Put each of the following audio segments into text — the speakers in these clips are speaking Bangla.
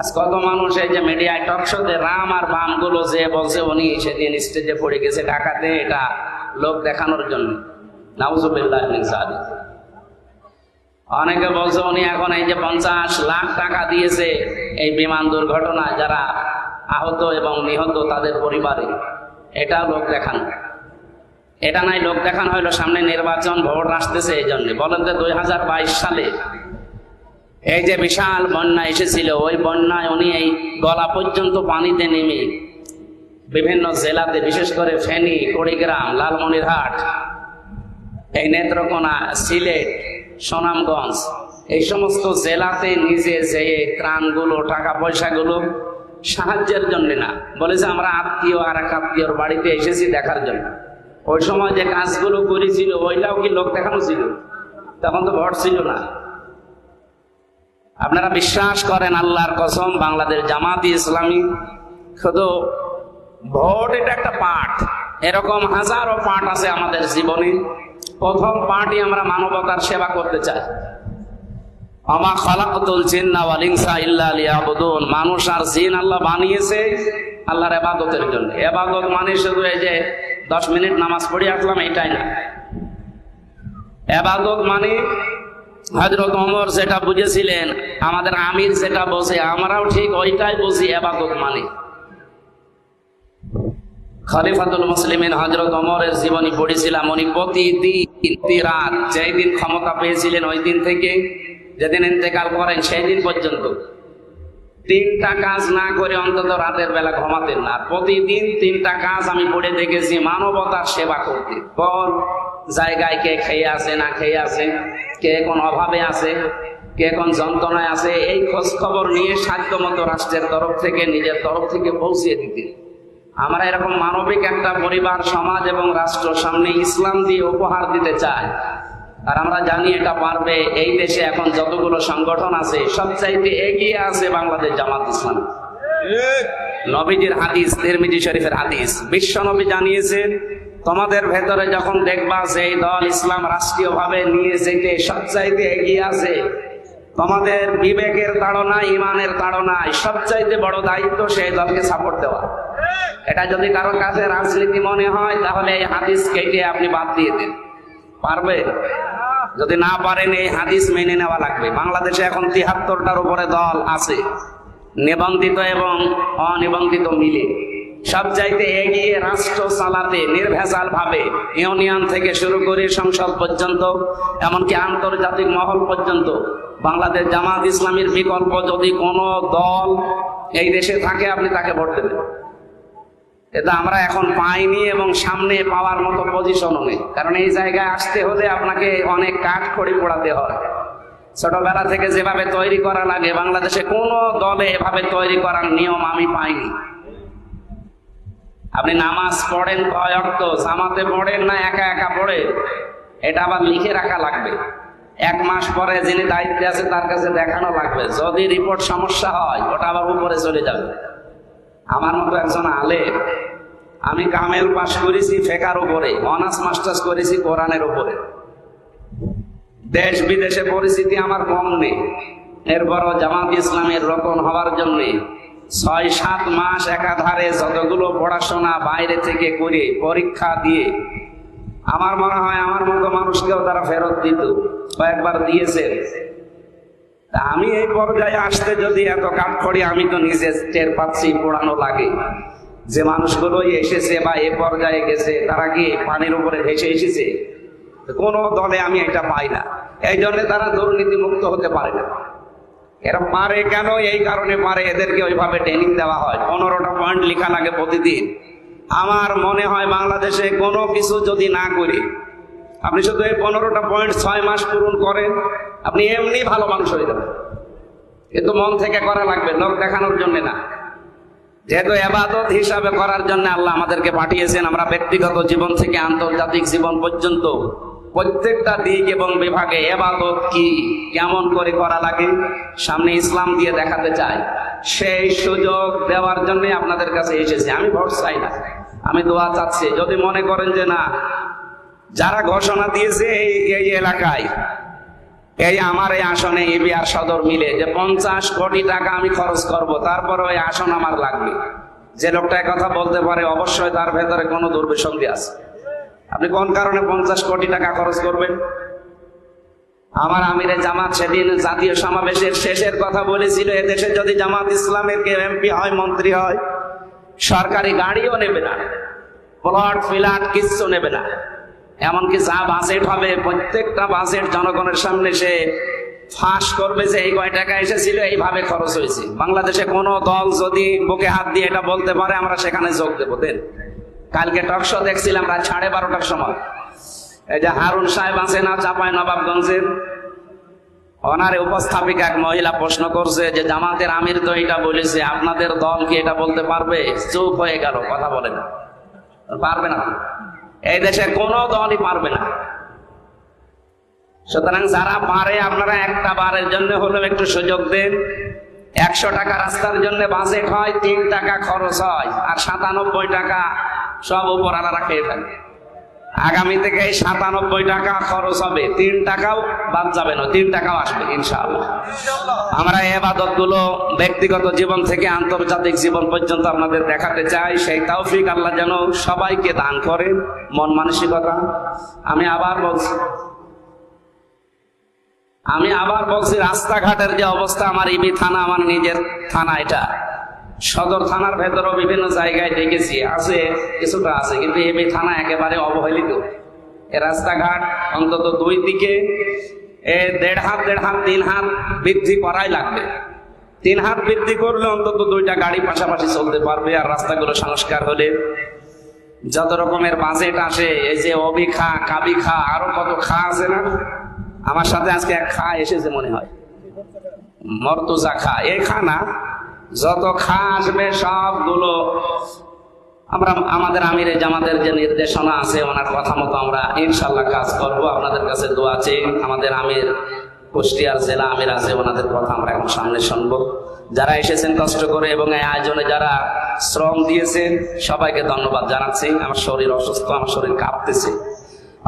আজ কত মানুষ এই যে মিডিয়ায় টকশোতে রাম আর বামগুলো যে বলছে, উনি সেদিন স্টেজে পড়ে গেছে ঢাকাতে এটা লোক দেখানোর জন্য। নাউজুবিল্লাহ অনেকে বলছে, উনি এখন এই যে পঞ্চাশ লাখ টাকা দিয়েছে এই বিমান দুর্ঘটনায়, যারা আহত এবং নিহত তাদের পরিবারে। এটা লোক দেখানো। এটা নাই, লোক দেখানো হইল সামনে নির্বাচন, ভোট আসতেছে এই জন্য। বলেন তো দুই সালে এই যে বিশাল বন্যা এসেছিল, ওই বন্যায় উনি এই গলা পর্যন্ত পানিতে নেমে বিভিন্ন জেলাতে, বিশেষ করে ফেনী, কুড়িগ্রাম, লালমনিরহাট, এই নেত্রকোনা, সিলেট, সুনামগঞ্জ, এই সমস্ত জেলাতে নিজে যে ত্রাণগুলো টাকা পয়সাগুলো সাহায্যের জন্য না। বলেছে, আমরা আত্মীয় আর এক আত্মীয়র বাড়িতে এসেছি দেখার জন্য। ওই সময় যে কাজগুলো করেছিল, ওইটাও কি লোক দেখানো ছিল? তখন তো ভোট ছিল না। আপনারা বিশ্বাস করেন আল্লাহর কসম, বাংলাদেশ জামাতি ইসলামী শুধু ভোট এটা একটা পাঠ। এরকম হাজারো পাঠ আছে আমাদের জীবনে। প্রথম পাঠই আমরা মানবতার সেবা করতে চাই। আমা খালাকুল জিন্না ওয়াল ইনসা ইল্লা লিয়াবুদুন। মানুষ আর জিন আল্লাহ বানিয়েছে আল্লাহর ইবাদতের জন্য। ইবাদত মানে শুধু এই যে 10 মিনিট নামাজ পড়ে আসলাম, এটাই না। ইবাদত মানে হযরত ওমর যেটা বুঝেছিলেন, আমাদের আমির যেটা বোঝে, আমরাও ঠিক ওইটাই মানে। খলিফাতুল হজরত ওমরের জীবনী পড়েছিলাম, উনি প্রতিদিন রাত যেই দিন ক্ষমতা পেয়েছিলেন ওই দিন থেকে, যেদিন ইন্তেকাল করেন সেই দিন পর্যন্ত। তিনটা কাজ না করে অন্তত রাতের বেলা ঘুমাতেন না। প্রতিদিন তিনটা কাজ আমি পড়ে দেখেছি, মানবতার সেবা করতে। কোন জায়গায় কে খেয়ে আছে, না খেয়ে আছে? কে কোন অভাবে আছে কে কোন যন্ত্রণায় আছে এই খোঁজ খবর নিয়ে সাধ্য মতো রাষ্ট্রের তরফ থেকে নিজের তরফ থেকে পৌঁছিয়ে দিতে। আমরা এরকম মানবিক একটা পরিবার সমাজ এবং রাষ্ট্র সামনে ইসলাম দিয়ে উপহার দিতে চাই। আর আমরা জানি এটা পারবে এই দেশে এখন যতগুলো সংগঠন আছে সবচাইতে এগিয়ে আছে বাংলাদেশ জামাত ইসলাম। নবীজির হাদিস তিরমিজি শরীফের হাদিস বিশ্ব নবী জানিয়েছেন তোমাদের ভেতরে যখন দেখবা যে এই দল ইসলাম রাষ্ট্রীয়ভাবে নিয়ে যেতে সবচাইতে এগিয়ে আছে, তোমাদের বিবেকের তাড়না, ইমানের তাড়নায় সবচাইতে বড় দায়িত্ব সেই দলকে সাপোর্ট দেওয়া। এটা যদি কারও কাছে রাজনীতি মনে হয়, তাহলে এই হাদিস কেটে আপনি বাদ দিয়ে দেন? পারবে? যদি না পারেন, এই হাদিস মেনে নেওয়া লাগবে। বাংলাদেশে এখন তিহাত্তরটার উপরে দল আছে, নিবন্ধিত এবং অনিবন্ধিত মিলে। সব চাইতে এগিয়ে রাষ্ট্র চালাতে নির্ভেজাল ভাবে ইউনিয়ন থেকে শুরু করে সংসদ পর্যন্ত, এমনকি আন্তর্জাতিক মহল পর্যন্ত। বাংলাদেশ জামাত ইসলামীর বিকল্প যদি কোনো দল এই দেশে থাকে, আপনি তাকে ভোট দেবেন। এটা আমরা এখন পাইনি এবং সামনে পাওয়ার মতো পজিশনও নেই। কারণ এই জায়গায় আসতে হলে আপনাকে অনেক কাঠ খড়ি পোড়াতে হয়। ছোটবেলা থেকে যেভাবে তৈরি করা লাগে, বাংলাদেশে কোনো দলে এভাবে তৈরি করার নিয়ম আমি পাইনি। আপনি নামাজ পড়েন কয় অর্থ? জামাতে পড়েন না একা একা পড়ে? এটা আবার লিখে রাখা লাগবে। এক মাস পরে যিনি দায়িত্বে আছে, তার কাছে দেখানো লাগবে। যদি রিপোর্ট সমস্যা হয়, ওটা আবার উপরে চলে যাবে। আমার মতো একজন আলে আমি কামেল পাস করেছি ফেকার উপরে, অনার্স, মাস্টার্স করেছি কোরআনের উপরে। দেশ বিদেশে পরিস্থিতি আমার কম নেই। এরপরও জামাত ইসলামের রকম হওয়ার জন্য ছয়, সাত মাস একাধারে যতগুলো পড়াশোনা বাইরে থেকে করে, পরীক্ষা দিয়ে, আমার মনে হয় আমার মতো মানুষকেও তারা ফেরত দিত, কয়েকবার দিয়েছে আমি এই পর্যায়ে আসতে যদি এত কাঠখড়ি আমি তো নিজে টের পাচ্ছি, পোড়ানো লাগে। যে মানুষগুলো এসেছে বা এ পর্যায়ে গেছে, তারা কি পানির উপরে ভেসে এসেছে? কোন দলে আমি এটা পাই না। এই জন্য তারা দুর্নীতি মুক্ত হতে পারে না। এরা পারে কেন? এই কারণে পারে এদেরকে ওইভাবে ট্রেনিং দেওয়া হয়। পনেরোটা পয়েন্ট লেখা লাগে প্রতিদিন। আমার মনে হয় বাংলাদেশে কোনো কিছু যদি না করি, আপনি শুধু এই পনেরোটা পয়েন্ট ছয় মাস পূরণ করেন, আপনি এমনি ভালো মানুষ হয়ে যাবেন। কিন্তু মন থেকে করা লাগবে লোক দেখানোর জন্য না। যেহেতু এবাদত হিসাবে করার জন্য আল্লাহ আমাদেরকে পাঠিয়েছেন, আমরা ব্যক্তিগত জীবন থেকে আন্তর্জাতিক জীবন পর্যন্ত প্রত্যেকটা দিক এবং বিভাগে এবাদত কি, কেমন করে করা লাগে, সামনে ইসলাম দিয়ে দেখাতে চাই। সেই সুযোগ দেওয়ার জন্য আপনাদের কাছে এসেছি। আমি ভোট চাই না। আমি দোয়া চাচ্ছি। যদি মনে করেন যে না, যারা ঘোষণা দিয়েছে এই এই এলাকায়, এই আমার এই আসনে এবি আর সদর মিলে, যে পঞ্চাশ কোটি টাকা আমি খরচ করব, তারপরে ওই আসন আমার লাগবে। যে লোকটা কথা বলতে পারে, অবশ্যই তার ভেতরে কোনো দুর্বিসন্ধি আছে। আপনি কোন কারণে পঞ্চাশ কোটি টাকা খরচ করবেন? আমার আমিরে জামাত সেদিন জাতীয় সমাবেশের শেষের কথা বলেছিল, এদেশে যদি জামাত ইসলামের কেউ এমপি হয়, মন্ত্রী হয়, সরকারি গাড়িও নেবে না, প্লট, ফ্ল্যাট কিচ্ছু নেবে না। এমনকি যা বাজেট হবে, প্রত্যেকটা বাজেট জনগণের সামনে সে ফাঁস করবে যে এই কয় টাকা এসেছিল, এইভাবে খরচ হয়েছে। বাংলাদেশে কোনো দল যদি বুকে হাত দিয়ে এটা বলতে পারে, আমরা সেখানে যোগ দেবো। দেন। কালকে টকশো দেখছিলাম রাত সাড়ে বারোটার সময়। এই যে হারুন সাহেব আছে না, চাপাই নবাবগঞ্জের। ওনার উপস্থাপিকা এক মহিলা প্রশ্ন করছে যে, জামাতের আমির তো এটা বলেছে, আপনাদের দল কি এটা বলতে পারবে? চুপ হয়ে গেল, কথা বলে না। পারবে না। এই দেশে কোনো দলই পারবে না। সুতরাং যারা পারে, আপনারা একটা বারের জন্য হলেও একটু সুযোগ দেন। একশো টাকা রাস্তার জন্য বাজেট হয়, তিন টাকা খরচ হয়, আর সাতানব্বই টাকা সব উপর আলাদা খেয়ে থাকে আগামী থেকে সাতানব্বই টাকা খরচ হবে। তিন টাকাও বাদ যাবে না, তিন টাকাও আসবে, ইনশাআল্লাহ। আমরা এবাদতগুলো ব্যক্তিগত জীবন থেকে আন্তর্জাতিক জীবন পর্যন্ত আপনাদের দেখাতে চাই। সেই তৌফিক আল্লাহ যেন সবাইকে দান করেন মন মানসিকতা। আমি আবার বলছি, আমি আবার বলছি, রাস্তাঘাটের যে অবস্থা, আমার ইবি থানা, আমার নিজের থানা এটা। সদর থানার ভেতরও বিভিন্ন জায়গায় দেখেছি, আছে, কিছুটা আছে, কিন্তু এবি থানা একেবারে অবহেলিত। এ রাস্তাঘাট অন্তত দুই দিকে, এ দেড় হাত দেড় হাত, তিন হাত বৃদ্ধি করাই লাগবে। তিন হাত বৃদ্ধি করলে অন্তত দুইটা গাড়ি পাশাপাশি চলতে পারবে, আর রাস্তাগুলো সংস্কার হলে যত রকমের বাজেট আসে, এই যে অবি খা, কাবি খা, আরও কত খা আছে না? আমার সাথে আজকে এক খা এসেছে মনে হয়। মর্তুজা খা এই খা না যত খা আসবে সবগুলো, আমরা আমাদের আমিরে জামাতের যে নির্দেশনা আছে, ওনার কথা মতো আমরা ইনশাল্লাহ কাজ করব। আপনাদের কাছে দোয়া আছে আমাদের আমির কুষ্টিয়ার জেলা আমির আছে, ওনাদের কথা আমরা এখন সামনে শুনব। যারা এসেছেন কষ্ট করে এবং এই আয়োজনে যারা শ্রম দিয়েছেন, সবাইকে ধন্যবাদ জানাচ্ছি। আমার শরীর অসুস্থ, আমার শরীর কাঁপতেছে।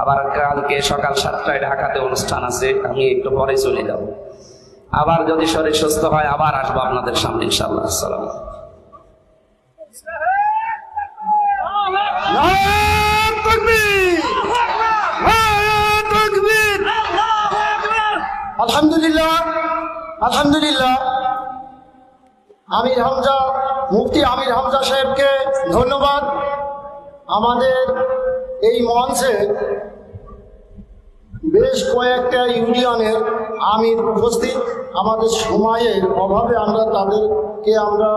আবার কালকে সকাল সাতটায় ঢাকাতে অনুষ্ঠান আছে, আমি একটু পরে চলে যাব। আবার যদি শরীর সুস্থ হয়, আবার আসব আপনাদের সামনে ইনশাল্লাহ আসসালাম! আলহামদুলিল্লাহ আলহামদুলিল্লাহ। আমির হামজা, মুফতি আমির হামজা সাহেবকে ধন্যবাদ। আমাদের এই মঞ্চে বেশ কয়েকটা ইউনিয়নের আমির উপস্থিত। আমাদের সময়ের অভাবে আমরা তাদেরকে আমরা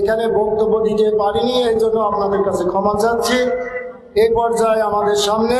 এখানে বক্তব্য দিতে পারিনি, এই জন্য আপনাদের কাছে ক্ষমা চাচ্ছি। এ পর্যায়ে আমাদের সামনে